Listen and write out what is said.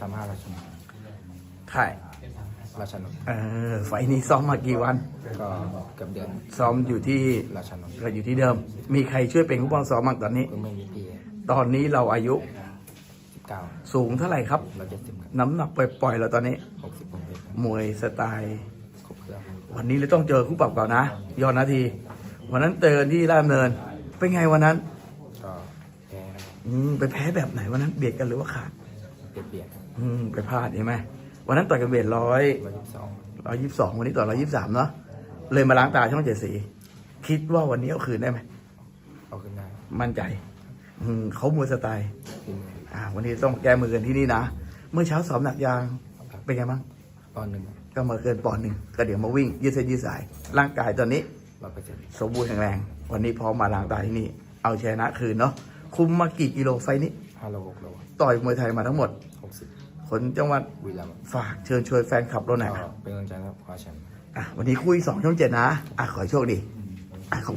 สามห้าราชนนท์ค่ายราชนนท์เออไฟล์นี้ซ้อมมากี่วัน ก็เกือบเดือนซ้อมอยู่ที่ราชนนท์ก็อยู่ที่เดิม มีใครช่วยเป็นผู้ปกครองซ้อมบ้างตอนนี้เพิ่งไม่มีปีตอนนี้เราอายุสิบเก้าสูงเท่าไหร่ครับร้อยเจ็ดสิบครับน้ำหนักปล่อยๆเราตอนนี้ หกสิบหกเอ็ดมวยสไตล์ ครบเครื่องวันนี้เลยต้องเจอคู่ปรับก่อนนะยอดนาที วันนั้นเจอที่ราชดำเนิน เป็นไงวันนั้น ก็แพ้ครับอืมไปแพ้แบบไหนวันนั้นเบียดกันหรือว่าขาด เปลี่ยนเปลี่ยนครับอืมไปพลาดใช่ไหมวันนั้นต่อยกันเวทร้อยร้อยยี่สิบสองร้อยยี่สิบสองวันนี้ต่อร้อยยี่สิบสามเนาะเลยมาล้างตาช่องเจ็ดสีคิดว่าวันนี้เอาคืนได้ไหมเอาขึ้นได้มั่นใจ อืมเขามวยสไตล์ทีมอ่า วันนี้ต้องแก้มือกันที่นี่นะเมื่อเช้าสอบหนักยางเป็นไงบ้างตอนหนึ่งก็มาเกินปอนด์หนึ่งก็เดี๋ยวมาวิ่งยืดเส้นยืดสาย ร่างกายตอนนี้ ร้อยเปอร์เซ็นต์สมบูรณ์แข็งแรง วันนี้พร้อมมาล้างตาที่นี่ เอาชนะคืนเนาะคุมมากี่กิโลไฟล์นี้ ห้าโลหกโลต่อยมวยไทยมาทั้งหมดหกสิบคนจังหวัดวีรัมย์ฝากเชิญชวนแฟนคลับเราหน่อยก็เป็นกำลังใจให้คว้าแชมป์อะวันนี้คุยสองช่องเจ็ดนะอะขอให้โชคดีอะขอบ